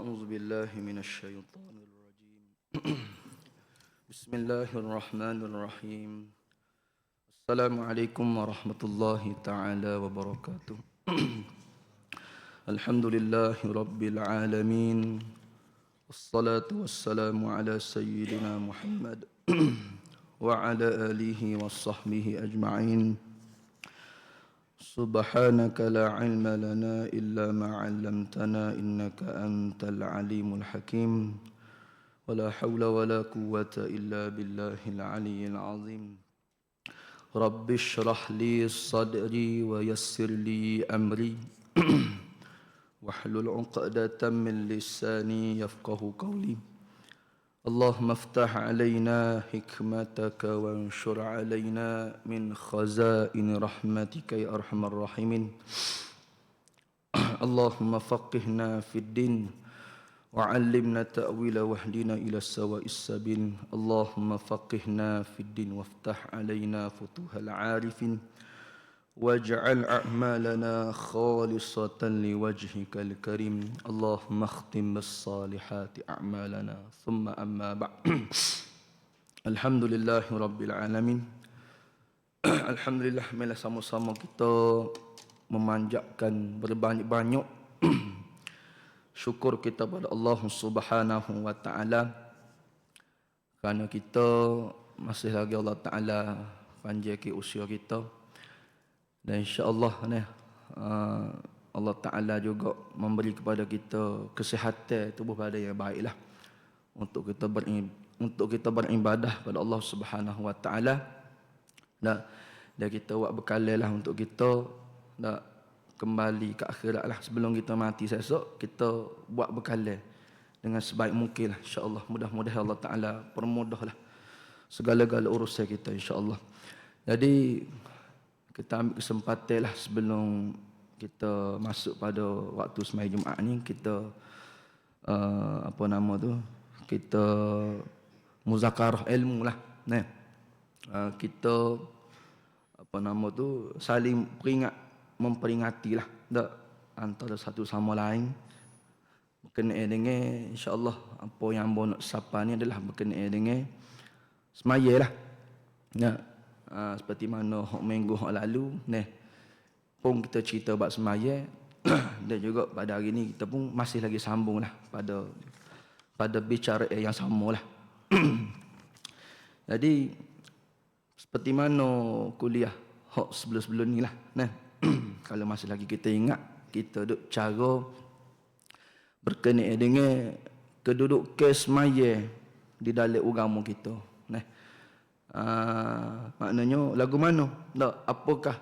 أعوذ بالله من الشيطان الرجيم. بسم الله الرحمن الرحيم. السلام عليكم ورحمة الله تعالى وبركاته. الحمد لله رب العالمين. والصلاة والسلام على سيدنا محمد وعلى آله وصحبه أجمعين. سبحانك لا علم لنا إلا ما علمتنا إنك أنت العليم الحكيم ولا حول ولا قوة إلا بالله العلي العظيم رب اشرح لي صدري ويسر لي أمري واحلل عقدة من لساني يفقه قولي اللهم افتح علينا حكمتك وانشر علينا من خزائن رحمتك يا أرحم الراحمين. اللهم فقهنا في الدين وعلمنا التأويل واهدنا إلى السواء السبيل. اللهم فقهنا في الدين وافتح علينا فتوح العارفين. واجعل أعمالنا خالصة لوجهك الكريم اللهم اختم بالصالحات أعمالنا ثم أما بعد الحمد لله رب العالمين Alhamdulillah Mela sama-sama kita memanjatkan berbanyak-banyak syukur kita pada Allah Subhanahu wa taala kerana kita masih lagi Allah taala panjangkan usia kita dan insya-Allah ni uh, Allah taala juga memberi kepada kita kesihatan tubuh badan yang baiklah. Untuk kita beribadah untuk kita beribadah pada Allah Subhanahu wa taala. Dan dan kita buat bekalan lah untuk kita nak kembali ke akhirat lah. Sebelum kita mati esok kita buat bekalan dengan sebaik mungkin lah insyaAllah. Mudah-mudahan Allah Ta'ala permudahlah segala-gala urusan kita insyaAllah. Jadi kita ambil kesempatan lah sebelum kita masuk pada waktu semai Jumaat ni kita uh, apa nama tu kita muzakarah ilmu lah nah uh, kita apa nama tu saling peringat memperingati lah tak? Antara satu sama lain. Berkenaan dengan insyaallah apa yang ambo nak sapa ni adalah berkenaan dengan semaya lah ya uh, seperti mana hok minggu hok lalu nah pun kita cerita bab semaya. Dan juga pada hari ni kita pun masih lagi sambung lah pada pada bicara yang sama lah. Jadi seperti mana kuliah hok sebelum-sebelum ni lah nah kalau masih lagi kita ingat kita duk cara berkenaan dengan kedudukan semaya di dalam agama kita uh, maknanya lagu mana? Tak apakah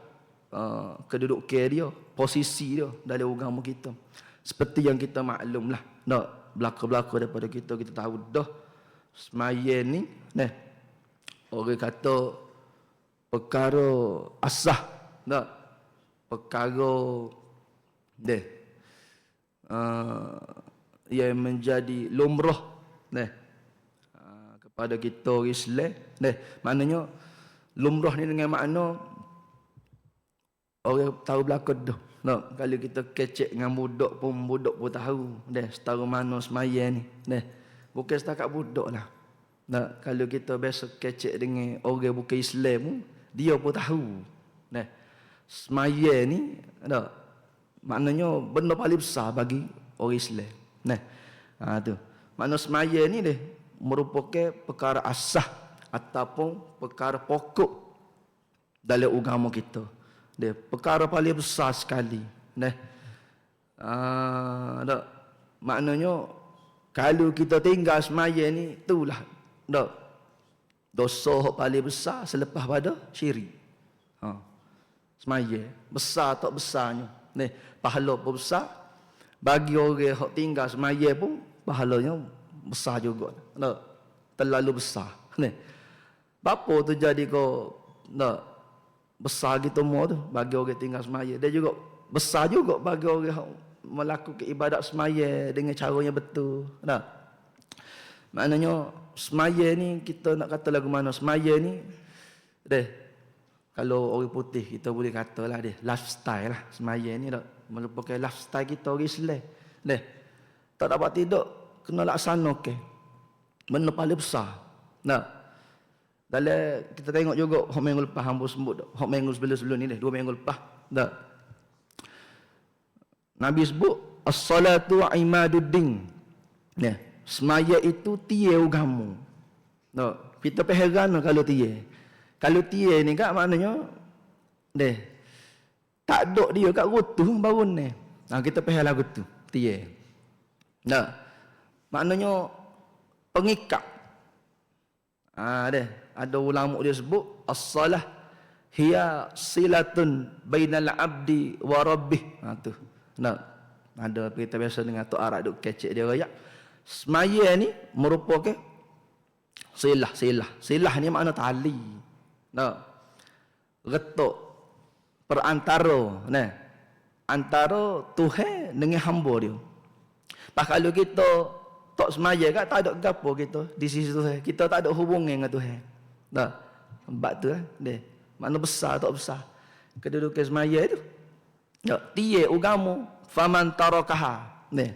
uh, kedudukan dia posisi dia dalam agama kita? Seperti yang kita maklum lah. Tak belaka-belaka daripada kita kita tahu dah. Semaya ni nah orang kata perkara asah. Tak perkara deh uh, yang menjadi lumrah deh kepada kita Islam deh maknanya lumrah ni dengan makna orang tahu belakang dah tak kalau kita kecek dengan budak pun budak pun tahu deh setahu mana semaya ni deh bukan setakat budak lah tak kalau kita biasa kecek dengan orang bukan Islam pun dia pun tahu. Nah, semaya ni ada maknanya benda paling besar bagi orang Islam. Nah, ha tu. Makna semaya ni deh merupakan perkara asah ataupun perkara pokok dalam agama kita. Dia perkara paling besar sekali. Nah. Ah, ada maknanya kalau kita tinggal semaya ni itulah dah dosa paling besar selepas pada syirik. Ha. Semaya. Besar tak besarnya. Ni, pahala pun besar. Bagi orang yang tinggal semaya pun, pahalanya besar juga. Tak? Terlalu besar. Ni. Apa tu jadi kau tak? besar gitu semua tu bagi orang tinggal semaya. Dia juga besar juga bagi orang yang melakukan ibadat semaya dengan caranya betul. Tak? Maknanya semaya ni kita nak kata lagu mana semaya ni deh kalau orang putih kita boleh kata lah deh lifestyle lah semaya ni tak merupakan lifestyle kita orang Islam deh tak dapat tidur kena laksana ke. Benda paling besar. Nah. Dalam kita tengok juga hok minggu lepas hamba sebut hok minggu sebelum-sebelum ni deh, dua minggu lepas. Dah. Nabi sebut as-salatu imaduddin. Ya, semaya itu tiye agama. Nah, kita peheran kalau tiye. Kalau tiye ni kan maknanya deh tak dok dia kat rutu baru ni. Nah, kita pehe lagu tu, tiye. Nah. Maknanya pengikat. Ah deh, ada ulama dia sebut as-salah hiya silatun bainal abdi wa rabbih. Ha tu. Nah, ada kita biasa dengan tu Arab duk kecek dia raya. Semaya ni merupakan silah, silah. Silah ni makna tali. Nah. Retuk perantara, nah. Antara Tuhan dengan hamba dia. Pak kalau kita tak semaya kan tak ada gapo kita di sisi Tuhan. Kita tak ada hubungan dengan Tuhan. Dah. Sebab tu kan. Deh. Mana besar tak besar. Kedudukan semaya itu. Ya, tiye ugamu faman tarakaha. Deh.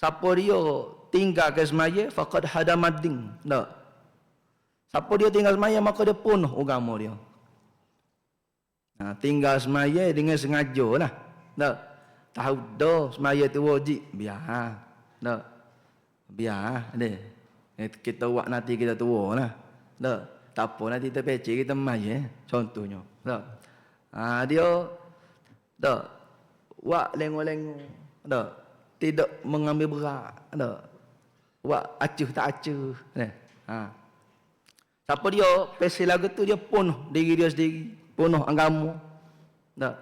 Siapa dia tinggal ke semaya faqad hadamaddin. Dah. Siapa dia tinggal semaya maka dia penuh ugamu dia. Nah, tinggal semaya dengan sengaja lah. Dah. Tahu dah semaya tu wajib. Biar. Dah. Biar. Deh. Kita buat nanti kita tua lah. Dah. Tak apa nanti kita pecik kita mai eh. Contohnya. Dah. Ha, dia dah. Wak lengo-lengo. Dah. Tidak mengambil berat. Dah. Wak acuh tak acuh. Dah. Ha. Siapa dia pesi lagu tu dia penuh diri dia sendiri. Penuh agama. Dah.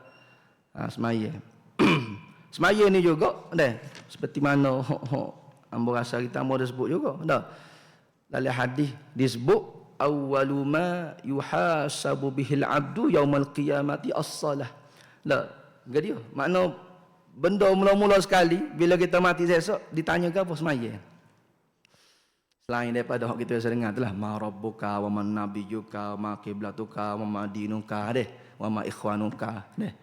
Ha, semaya. semaya ni juga. Dah. Seperti mana ambo rasa kita ambo dah sebut juga. Dah. Dalam hadis disebut awwalu ma yuhasabu bihil abdu yaumal qiyamati as-salah. Lah, enggak dia. Makna benda mula-mula sekali bila kita mati esok ditanya ke apa semaya. Selain daripada hak kita biasa dengar itulah ma rabbuka wa man nabiyyuka wa ma qiblatuka wa ma dinuka deh wa ma ikhwanuka deh.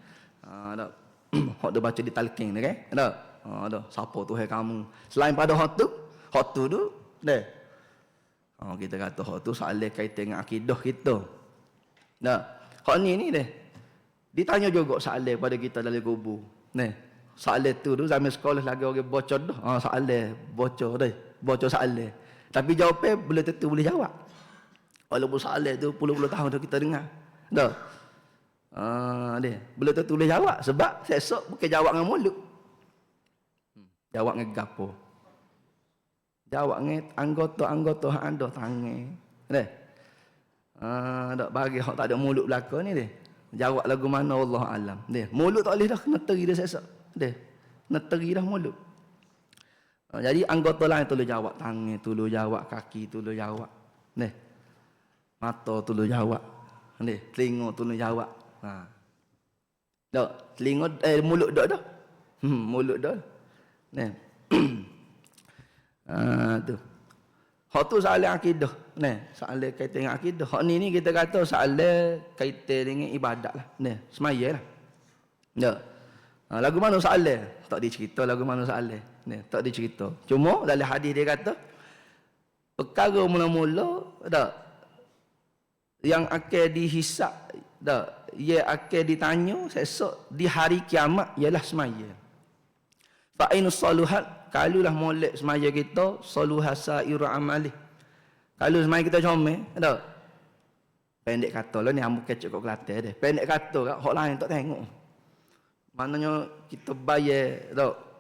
Ha dak. hak dia baca di talqin kan? Dak. Ha dak. Siapa Tuhan kamu? Selain pada hak tu, hak tu tu deh. Oh, kita kata hak tu soalan kaitan dengan akidah kita. Nah, hak ni ni deh. Ditanya juga soalan pada kita dalam kubur. Nah, soalan tu tu zaman sekolah lagi orang bocor dah. Ah, soalan bocor deh. Bocor soalan. Tapi jawapan boleh tentu boleh jawab. Walaupun soalan tu puluh-puluh tahun dah kita dengar. Dah. Ah, deh. Boleh tentu boleh jawab sebab esok bukan jawab dengan mulut. Jawab dengan gapo? jawab nge anggota-anggota hak anda tangan. Deh. Ah, dak bagi hak tak ada mulut belaka ni deh. Jawab lagu mana Allah alam. Deh. Mulut tak boleh dah kena teri dah sesat. Deh. Kena teri dah mulut. Ah, jadi anggota lain tolong jawab tangan, tolong jawab kaki, tolong jawab. Deh. Mata tolong jawab. Deh. Telinga tolong jawab. Ha. Dak, telinga eh mulut dak dah. Hmm, mulut dah. Deh. Ha, tu. Hak tu soalan akidah. Nah, soalan kaitan dengan akidah. Hak ni ni kita kata soalan kaitan dengan ibadat lah. Nah, semaya lah. Ya. Ha, lagu mana soalan? Tak dicerita lagu mana soalan. Nah, tak dicerita. Cuma dalam hadis dia kata perkara mula-mula tak yang akan dihisap tak ia akan ditanya esok di hari kiamat ialah semaya. Fa ainus saluhat Kalulah molek semaya kita Saluha sa'iru amali Kalau semaya kita comel Ada Pendek kata lah ni Ambu kecek kat Kelantan deh Pendek kata kat Hak lain tak tengok Maknanya Kita bayar Tak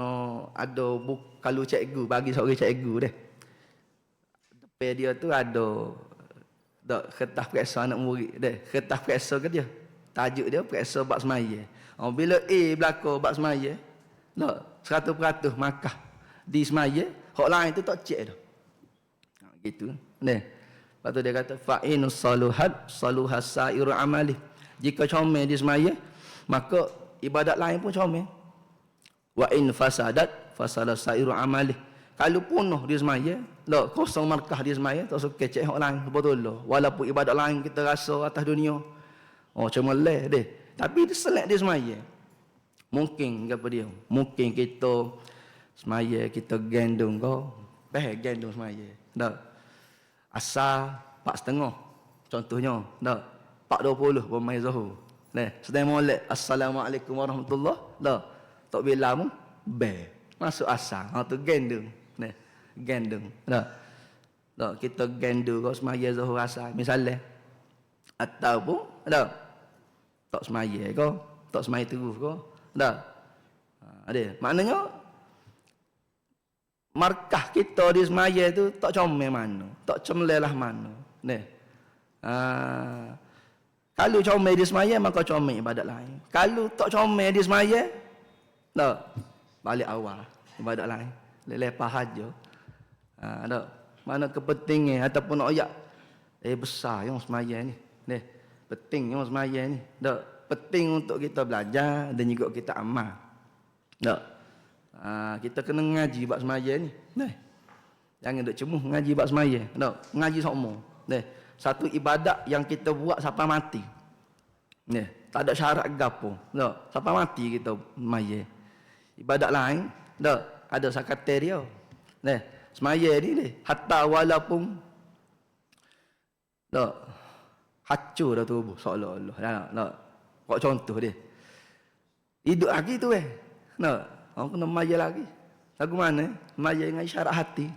Oh, ada buk kalau cikgu bagi seorang cikgu deh. Depan dia tu ada dak kertas periksa anak murid deh. Kertas periksa ke dia. Tajuk dia periksa bab semaya. Oh, bila A berlaku bab semaya, seratus peratus makah di semaya, hak lain tu tak cek dah. Ha, gitu. Ni. Lepas tu dia kata, fa'inu saluhat saluhas sa'iru amali. Jika comel di semaya, maka ibadat lain pun comel. Wa in fasadat fasadat sa'iru amali. Kalau punuh di semaya, tak, kosong markah di semaya, tak suka cek hak lain. Betul lah. Walaupun ibadat lain kita rasa atas dunia. Oh, cuma leh deh. Tapi dia selek di semaya. Mungkin apa dia? Mungkin kita semaya kita gendong kau. Beh gendong semaya. Tak. Asal pak setengah. Contohnya. Tak. Pak dua puluh pemain zuhur. Nah, sedang molek. Assalamualaikum warahmatullahi Tak. Tak bila mu. Beh. Masuk asal. Ha tu gendong. Nah. Gendong. Tak. Tak. Kita gendong kau semaya zuhur asal. Misalnya. Ataupun. Tak. Tak semaya kau. Tak semaya terus kau. Dah. Ha, ada. Maknanya markah kita di semaya tu tak comel mana. Tak cemlelah mana. Ni. Ha, kalau comel di semaya maka comel ibadat lain. Kalau tak comel di semaya tak balik awal ibadat lain. Lepas haja. Ha, tak. Mana kepentingan ataupun ayat eh besar yang semaya ni. Ni. Penting yang semaya ni. Tak penting untuk kita belajar dan juga kita amal. Tak. Ha, kita kena ngaji bab semaya ni. Nah. Jangan duk cemuh ngaji bab semaya. Tak. Ngaji semua. Nah. Satu ibadat yang kita buat sampai mati. Nah. Tak ada syarat gapo. Tak. Sampai mati kita semaya. Ibadat lain, tak. Ada sakate dia. Nah. Semaya ni ni. Hatta walaupun tak. Hancur dah tubuh seolah-olah. Tak. Tak. Kok contoh dia. Hidup lagi tu eh. Nak. Orang kena maya lagi. Lagu mana? Maya dengan isyarat hati.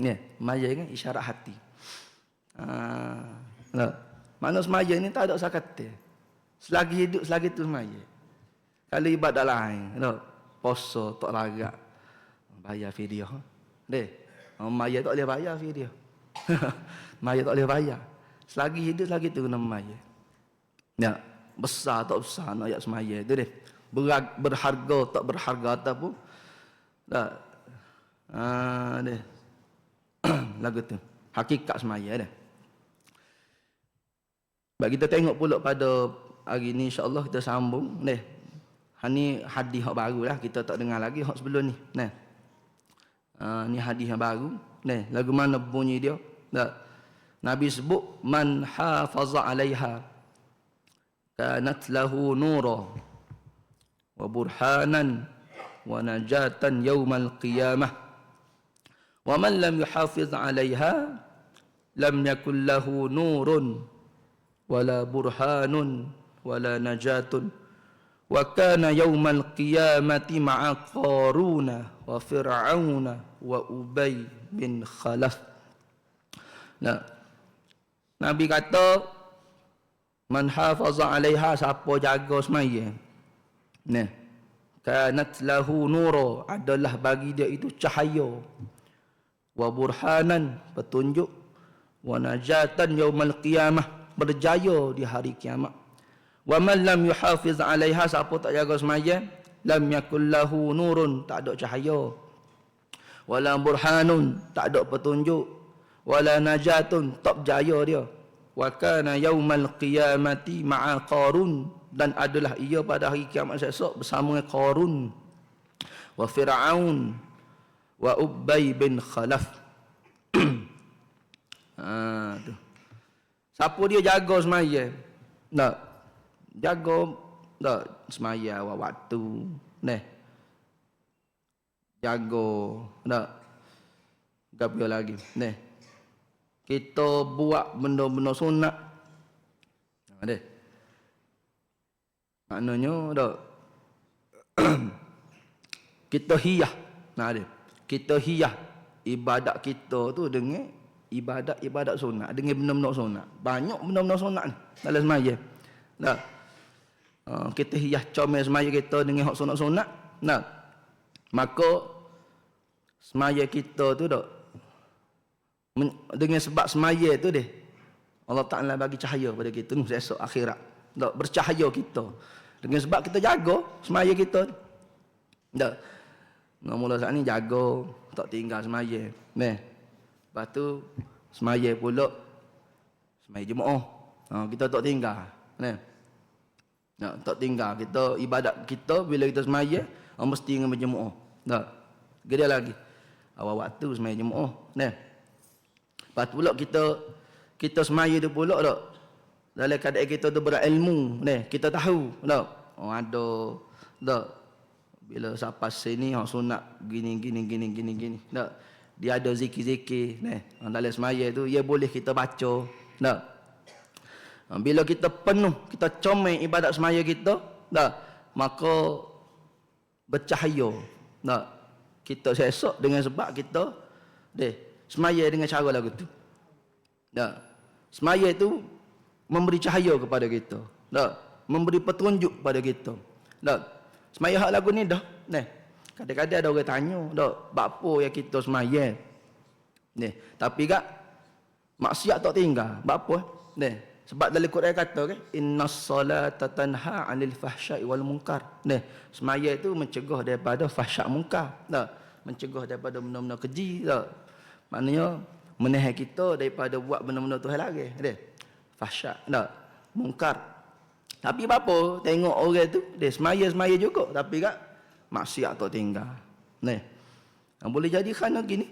Ni, maya dengan isyarat hati. Ah, nak. Mana semaya ni tak ada usah kata. Selagi hidup, selagi tu semaya. Kalau ibadat lain, nak. Poso, tak lagak. Bayar video. Deh. Maya tak boleh bayar video. maya tak boleh bayar. Selagi hidup, selagi tu kena maya. Ya besar tak besar nak ayat semaya tu deh. Berag, berharga tak berharga ataupun tak. Ah deh. Lagu tu. Hakikat semaya dah. Bagi kita tengok pula pada hari ni insya-Allah kita sambung deh. Ha ni hadis hak baru lah kita tak dengar lagi hak sebelum ni. Nah. Uh, ni hadis yang baru. Nah, lagu mana bunyi dia? Tak. Nabi sebut man hafaza alaiha kanat lahu nura wa burhanan wa najatan yaumal qiyamah wa man lam yuhafiz 'alayha lam yakul lahu nurun wala burhanun wala najatun wa kana yaumal qiyamati ma'a qaruna wa fir'auna wa ubay bin khalaf nah nabi kata Man hafaza alaiha siapa jaga semaya. Nah. Kanat lahu nura adalah bagi dia itu cahaya. Wa burhanan petunjuk wa najatan yaumal qiyamah berjaya di hari kiamat. Wa man lam yuhafiz alaiha siapa tak jaga semaya lam yakul lahu nurun tak ada cahaya. Wala burhanun tak ada petunjuk. Wala najatun tak berjaya dia. Wa kana yaumal qiyamati ma'a qarun. Dan adalah ia pada hari kiamat esok bersama dengan qarun. Wa fir'aun wa ubay bin khalaf. Ha tu. Siapa dia jaga semaya? Nak jaga tak. Semaya waktu. Neh. Jaga. Tak. Gapo lagi. Neh kita buat benda-benda sunat. Ada. Maknanya ada. kita hiyah. Nah ada. Kita hiyah ibadat kita tu dengan ibadat-ibadat sunat dengan benda-benda sunat. Banyak benda-benda sunat ni dalam semaya. Nah. Uh, kita hiyah comel semaya kita dengan hak sunat-sunat. Nah. Maka semaya kita tu dak dengan sebab semaya tu deh. Allah Taala bagi cahaya pada kita ni esok akhirat. Tak bercahaya kita. Dengan sebab kita jaga semaya kita. Tak nak mula saat ni jaga tak tinggal semaya. Neh lepas tu semaya pula semaya jemaah. Ha, kita tak tinggal. Neh tak, tak tinggal kita ibadat kita bila kita semaya mesti dengan berjemaah tak gede lagi. Awal waktu semaya jemaah. Neh Lepas tu pula kita kita semaya tu pula tak. Dalam keadaan kita tu berilmu, ni kita tahu tak. Oh ada Tak. Bila sampai sini hak sunat gini gini gini gini gini. Tak. Dia ada zikir-zikir ni. Dalam semaya tu ia boleh kita baca. Tak. Ha, bila kita penuh, kita comel ibadat semaya kita, tak. Maka bercahaya. Tak. Kita sesok dengan sebab kita deh semaya dengan cara lagu tu. Tak. Semaya tu memberi cahaya kepada kita. Tak. Memberi petunjuk kepada kita. Tak. Semaya hak lagu ni dah. Nah. Kadang-kadang ada orang tanya, tak, apa yang kita semaya? Nih, tapi gak maksiat tak tinggal. Apa? Nih, sebab dalam Quran kata kan, innas salata tanha 'anil fahsya'i wal munkar. Nih, semaya itu mencegah daripada fahsyak munkar. Tak? Mencegah daripada benda-benda keji, tak? Maknanya menahan kita daripada buat benda-benda Tuhan lagi. Nih. Fahsyak, tak? Munkar. Tapi apa? Tengok orang tu, dia semaya-semaya juga. Tapi kan, maksiat tak tinggal. Ni. Boleh jadi kerana gini.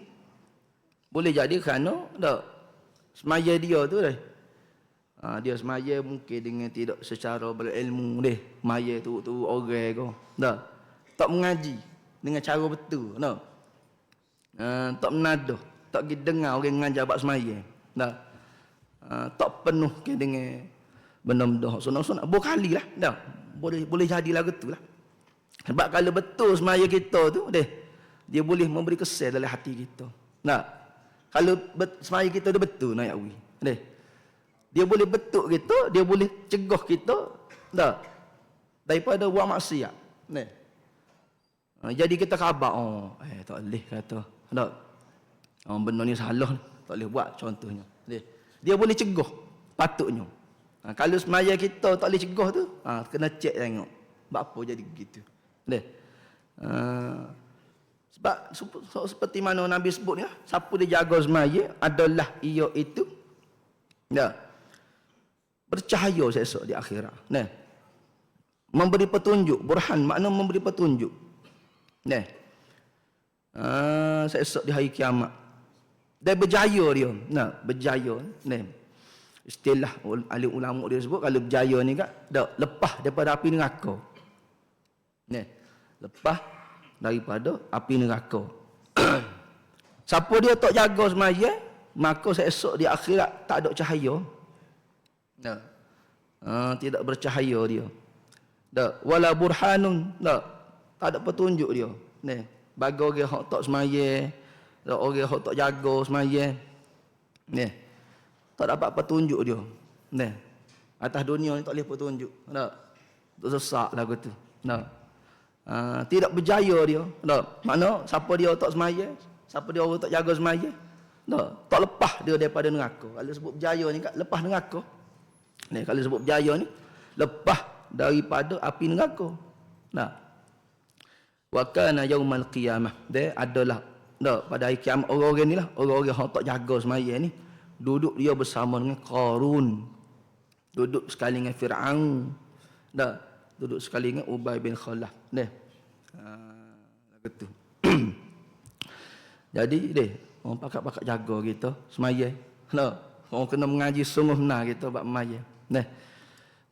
Boleh jadi kerana, tak? Semaya dia tu dah. Ha, dia semaya mungkin dengan tidak secara berilmu deh. Semaya tu tu orang ko. Tak? Tak mengaji dengan cara betul. Tak? Ha, tak menadah. Tak pergi dengar orang mengajar bab semaya. Tak? Ha, tak penuh ke dengan benda-benda sunat-sunat berkali lah. Dah. Boleh boleh jadi lagu tu lah. Sebab kalau betul semaya kita tu deh dia boleh memberi kesan dalam hati kita. Nah kalau bet, semaya kita tu betul nak yawi? Deh. Dia boleh betul kita dia boleh cegah kita dah. Daripada buat maksiat deh. Ha, jadi kita khabar oh eh tak boleh kata. Tak oh, benda ni salah tak boleh buat contohnya deh dia boleh cegah patutnya Ha, kalau semaya kita tak boleh cegah tu, ha, kena cek tengok. Sebab apa jadi begitu. Deh. Ha, sebab so, seperti mana Nabi sebut ya, siapa dia jaga semaya adalah ia itu ya. Bercahaya esok di akhirat. Nah. Memberi petunjuk, burhan makna memberi petunjuk. Nah. Ha, esok di hari kiamat. Dia berjaya dia. Nah, berjaya. Nah istilah alim ulama dia sebut kalau berjaya ni kan dak lepas daripada api neraka. Ni, lepas daripada api neraka. Siapa dia tak jaga semaya, maka esok di akhirat tak ada cahaya. Dak. Ha, tidak bercahaya dia. Dak wala burhanun, dak. Tak ada petunjuk dia. Ni, bagi orang hak tak semaya, orang hak tak jaga semaya. Ni, tak dapat petunjuk dia. Nah. Atas dunia ni tak boleh petunjuk. Tak. Tak sesak lagu tu. Tak. Uh, tidak berjaya dia. Tak. Mana siapa dia tak semaya, siapa dia orang tak jaga semaya. Tak. Tak lepas dia daripada neraka. Kalau sebut berjaya ni kat lepas neraka. Ni kalau sebut berjaya ni lepas daripada api neraka. Nah. Wa kana yaumal qiyamah. Dia adalah tak, pada hari kiamat orang-orang ni lah. Orang-orang yang tak jaga semaya ni duduk dia bersama dengan Qarun. Duduk sekali dengan Fir'aun. Dah duduk sekali dengan Ubay bin Khalaf. Deh ha begitu jadi deh orang pakak-pakak jaga kita semaya. Nah orang kena mengaji sungguh benar kita bab semaya deh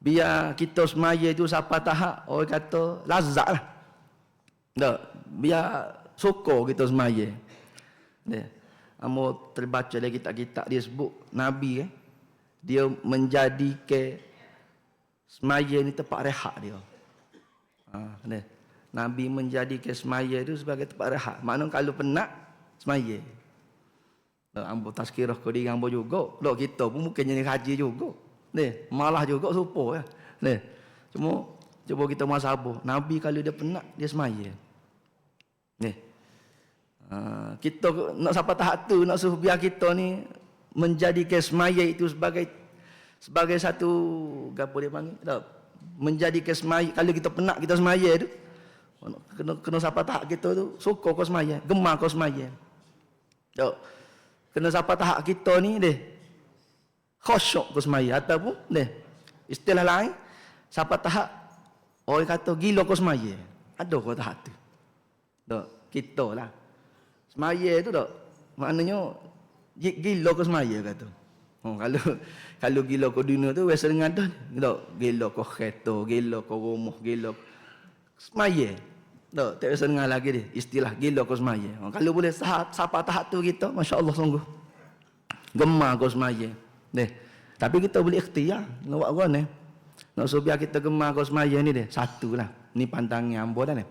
biar kita semaya itu siapa tahap orang kata lazat lah. Dah biar sokor kita semaya deh Amo terbaca dalam kitab-kitab dia sebut Nabi eh dia ke semaya ni tempat rehat dia. Ha, ni. Nabi ke semaya itu sebagai tempat rehat. Maknanya kalau penat semaya. Ambo tazkirah ke diri ambo juga. Lo kita pun mungkin jadi haji juga. Ni, malah juga supo ya. Ni. Cuma cuba kita masabah. Nabi kalau dia penat dia semaya. Ni. Ha, kita nak sampai tahap tu nak suruh biar kita ni menjadi kesmaya itu sebagai sebagai satu gapo dia panggil? Tak menjadi kesmaya kalau kita penat kita semaya tu kena kena sampai tahap kita tu suka kau semaya gemar kau semaya. Tak kena sampai tahap kita ni deh khusyuk kau semaya. Ataupun deh istilah lain sampai tahap orang kata gila kau semaya. Ada kau tahap tu. Tak kita lah Semaya tu tak? Maknanya gila ke semaya kata. Oh, kalau kalau gila ke dunia tu biasa dengan dah. Tak? Gila ke kereta, gila ke rumah, gila semaya. Tak, tak biasa dengar lagi dia. Istilah gila kau semaya. Oh, kalau boleh sahap, siapa tahap tu kita, Masya Allah sungguh. Gemar kau semaya. Deh. Tapi kita boleh ikhtiar. Nak buat apa ni? Nak biar kita gemar kau semaya ni deh. Satu lah. Ni pantangnya ambo dah ni.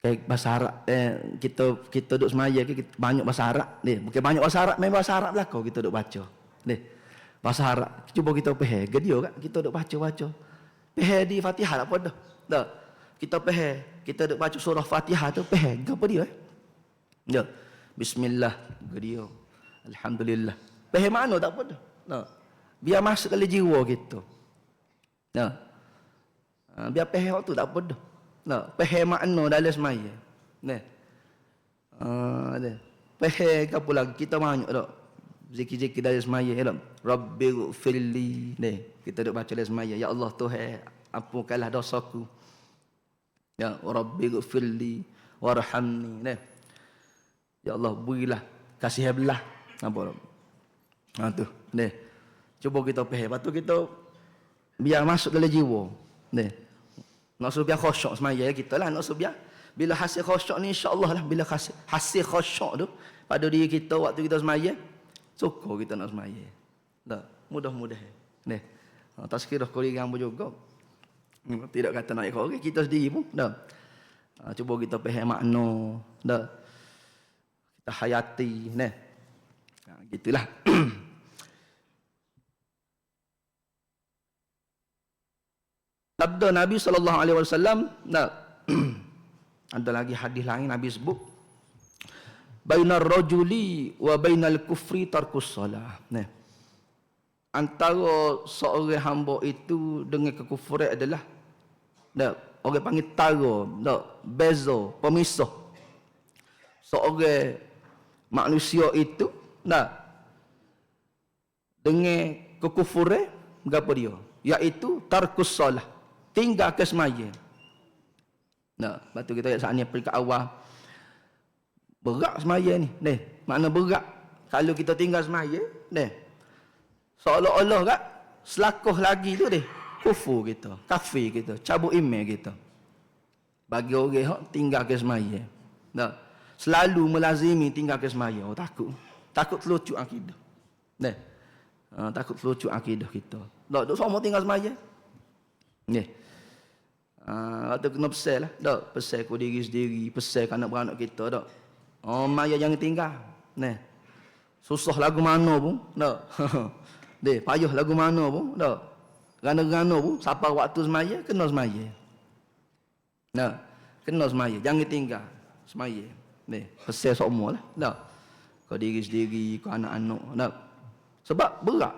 Kayak bahasa Arab. Eh, kita kita duduk semaya kita banyak bahasa Arab. Deh. Bukan banyak bahasa Arab. Memang bahasa Arab lah kau kita duduk baca. Deh. Bahasa Arab. Cuba kita pahal. Gedio kan? Kita duduk baca-baca. Pahal di Fatihah lah pun dah. Dah. Kita pahal. Kita duduk baca surah Fatihah tu pahal. Apa dia eh? Ya. Bismillah. Gedio. Alhamdulillah. Pahal mana tak apa dah. Nah. Biar masuk dalam jiwa kita. Nah. Ha, biar pahal tu tak apa dah. Nah. Pahal makna dalam semaya. Nah. Uh, ada. Pahal ke lagi? Kita banyak tak? Zikir-zikir dari semaya. Ya, Rabbi gufirli. Nah. Kita duduk baca dalam semaya. Ya Allah Tuhan. Ampunkanlah dosaku. Ya Rabbi gufirli. Warhamni. Nah. Ya Allah berilah. Kasih belah. Apa? Ha tu. Ni. Cuba kita faham. Lepas tu kita biar masuk dalam jiwa. Ni. Nak suruh khusyuk semaya kita lah. Nak. Bila hasil khusyuk ni insya-Allah lah bila hasil hasil khusyuk tu pada diri kita waktu kita semaya, syukur kita nak semaya. Dah, mudah-mudah. Ni. Ha, tazkirah kuliah pun juga. Hmm, tidak kata nak ikut kita sendiri pun dah. Ha, cuba kita faham makna dah. Kita hayati ni. Ha, gitulah. Sabda Nabi sallallahu alaihi wasallam nah ada lagi hadis lain Nabi sebut bainar rajuli wa bainal kufri tarkus salah. Nah. Antara seorang hamba itu dengan kekufuran adalah nah, orang panggil taro, nah, bezo, pemisah. Seorang manusia itu nah dengan kekufuran apa dia? Iaitu tarkus salah tinggal ke semaya. Nah, batu kita saat ni peringkat awal. Berat semaya ni. Ni, makna berat. Kalau kita tinggal semaya, ni. Seolah-olah kat selakuh lagi tu deh. Kufu kita, kafir kita, cabut email kita. Bagi orang yang tinggal ke semaya. Nah, selalu melazimi tinggal ke semaya. Oh, takut. Takut terlucuk akidah. Ni. Uh, takut terlucuk akidah kita. Tak, duk semua tinggal semaya. Ni. Ha, waktu kena pesan lah. Tak, pesan ku diri sendiri, pesan ke anak-beranak kita, tak. Oh, maya jangan tinggal. Nah. Susah lagu mana pun, tak. Deh, payah lagu mana pun, tak. Gana-gana pun, siapa waktu semaya, kena semaya. Nah, kena semaya, jangan tinggal semaya. Deh, pesan semua lah, tak. Kau diri sendiri, kau anak-anak, tak. Sebab berat.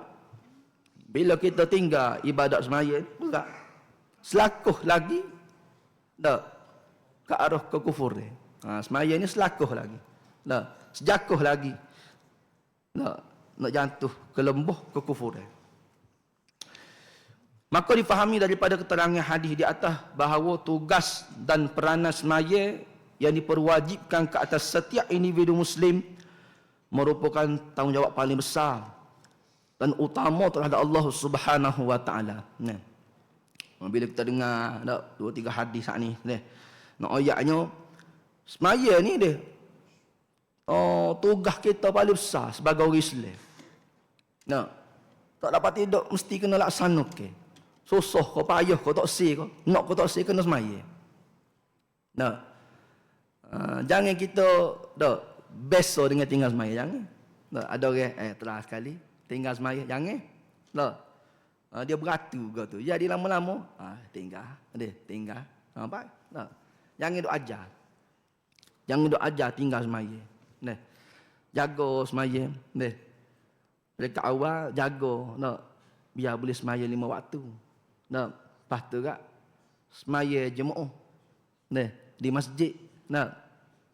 Bila kita tinggal ibadat semaya, berat selakuh lagi dah ke arah kekufur dia. Ha, semaya ni selakuh lagi. Dah, sejakuh lagi. Dah, nak jatuh ke lembuh kekufur dia. Maka difahami daripada keterangan hadis di atas bahawa tugas dan peranan semaya yang diperwajibkan ke atas setiap individu muslim merupakan tanggungjawab paling besar dan utama terhadap Allah Subhanahu wa taala. Nah. Bila kita dengar tak, dua tiga hadis saat ni, deh. Nak ayatnya semaya ni deh. Oh, tugas kita paling besar sebagai orang Islam. Nah. Tak dapat tidur mesti kena laksana ke. Susah kau payah kau tak si kau. Nak kau tak si kena semaya. Nah. Uh, jangan kita dak beso dengan tinggal semaya jangan. Tak ada orang eh telah sekali tinggal semaya jangan. Tak. Ha, dia beratu ke tu. Jadi lama-lama, ha, tinggal. Dia tinggal. Nampak? Ha, Jangan duk ajar. Jangan duk ajar tinggal semaya. Nah. Jaga semaya. Nah. Mereka awal jaga. Nah. Biar boleh semaya lima waktu. Nah. Lepas tu kak. Semaya jemaah. Nah. Di masjid. Nah.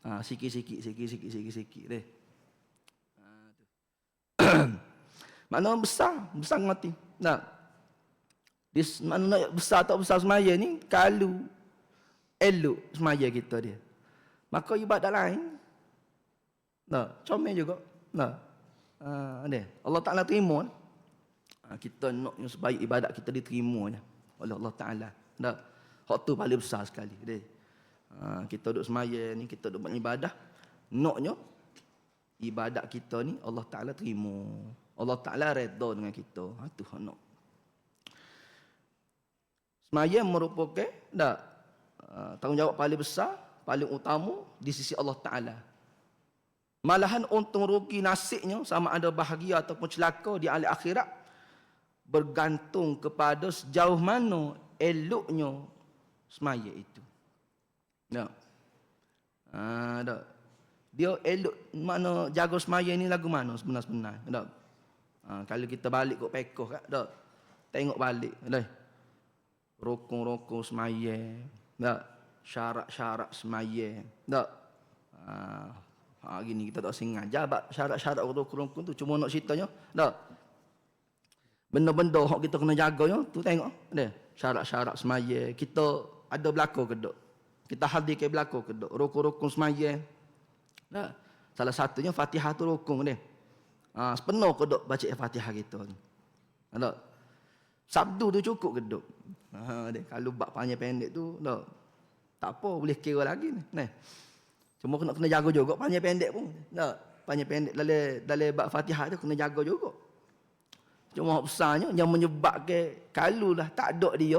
Ha, sikit-sikit, sikit-sikit, sikit-sikit. Nah. Ha, Mana besar, besar mati. Nah. Dia mana besar tak besar semaya ni kalau elok semaya kita dia. Maka ibadat lain nah comel juga. Nah. Ha, dia. Allah Taala terima. Ha, kita nak yang sebaik ibadat kita diterima oleh Allah Taala. Nah. Hak tu paling besar sekali. Deh. Ha, kita duduk semaya ni, kita duduk beribadah. Noknya, ibadat kita ni Allah Ta'ala terima. Allah Ta'ala redha dengan kita. Ha, tu hak nok. Semaya merupakan tak, uh, tanggungjawab paling besar, paling utama di sisi Allah Ta'ala. Malahan untung rugi nasibnya sama ada bahagia ataupun celaka di alam akhirat bergantung kepada sejauh mana eloknya semaya itu. Ya. Ha, tak. Dia elok mana jaga semaya ni lagu mana sebenar-sebenar. Tak. Ha, kalau kita balik kok pekoh tak. tak. Tengok balik. Tak. Rokong-rokong semaya. Tak. Syarat-syarat semaya. Tak. Ha, Ha gini kita tak singgah. Jabat syarat-syarat rukun-rukun tu cuma nak ceritanya. Tak. Benda-benda hak kita kena jaga ya, tu tengok. Ada syarat-syarat semaya. Kita ada berlaku ke tak? Kita hadir ke berlaku ke tak? Rukun-rukun semaya. Tak. Salah satunya Fatihah tu rukun dia. Ha, sepenuh ke tak baca Fatihah kita ni. Tak. Sabdu tu cukup ke tak? Ha, dia. Kalau bab panjang pendek tu, tak. Tak apa, boleh kira lagi ni. Nah. Cuma kena kena jaga juga panjang pendek pun. Tak. Panjang pendek dalam dalam bab Fatihah tu kena jaga juga. Cuma besarnya yang menyebabkan kalau lah tak ada dia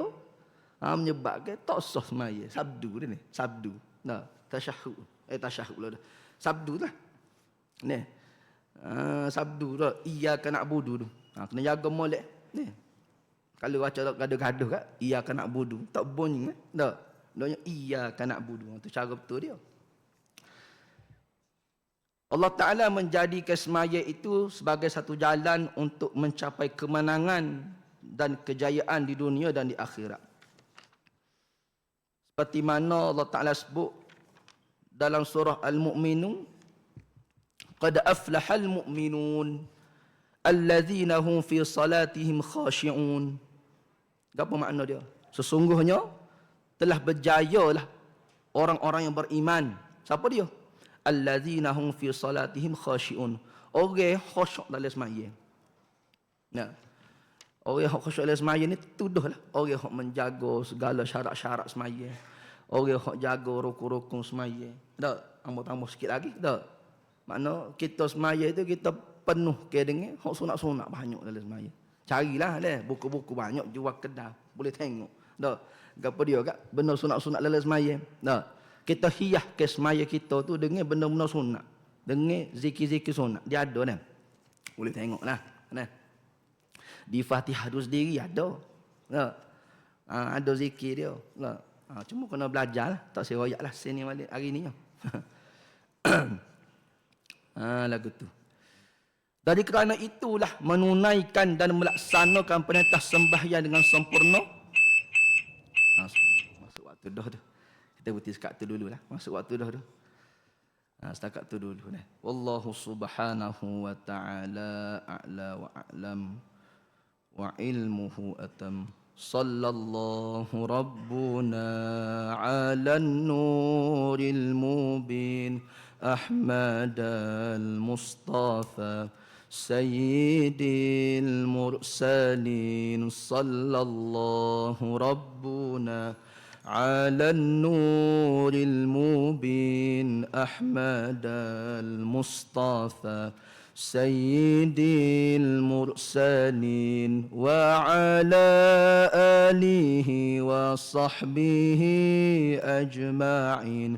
ha, menyebabkan tak sah semaya. Sabdu dia ni. Sabdu. Nah, tasyahud. Eh tasyahud lah dah. Sabdu lah. Ni. Ha, sabdu tu. Iya kena budu tu. Ha, kena jaga molek. Ni. Kalau baca gaduh-gaduh kat, iya kena budu. Tak bunyi. Eh? Tak. Doanya iya kena budu. Itu cara betul dia. Allah Ta'ala menjadikan semaya itu sebagai satu jalan untuk mencapai kemenangan dan kejayaan di dunia dan di akhirat. Seperti mana Allah Ta'ala sebut dalam surah Al-Mu'minun, Qad aflahal mu'minun, alladhina hum fi salatihim khashi'un. Apa makna dia? Sesungguhnya telah berjaya lah orang-orang yang beriman. Siapa dia? alladzina hum fi salatihim khashi'un. Orang khusyuk dalam sembahyang. Nah. Orang yang khusyuk dalam sembahyang ni tuduhlah orang yang menjaga segala syarat-syarat sembahyang. Orang yang jaga rukun-rukun sembahyang. Tak, tambah-tambah sikit lagi. Tak. Makna kita sembahyang itu kita penuh ke dengan hak sunat-sunat banyak dalam sembahyang. Carilah leh buku-buku banyak jual kedai boleh tengok. Tak. Gapo dia kak? Benar sunat-sunat dalam sembahyang. Tak kita hiyah ke semaya kita tu dengan benda-benda sunat. Dengan zikir-zikir sunat. Dia ada kan? Boleh tengok lah. Kan? Di Fatihah tu sendiri ada. Tak? Ha, ada zikir dia. Tak? Ha, cuma kena belajar lah. Tak seroyak lah sini balik hari ni. ha, lagu tu. Dari kerana itulah menunaikan dan melaksanakan perintah sembahyang dengan sempurna. Ha, masuk waktu dah tu. Kita berhenti sekat tu dulu lah. Masuk waktu dah tu. Ha, setakat tu dulu. Dah. Wallahu subhanahu wa ta'ala a'la wa a'lam wa ilmuhu atam. Sallallahu rabbuna ala nuril mubin Ahmad al-Mustafa سيد المرسلين صلى الله ربنا على النور المبين أحمد المصطفى سيد المرسلين وعلى آله وصحبه أجمعين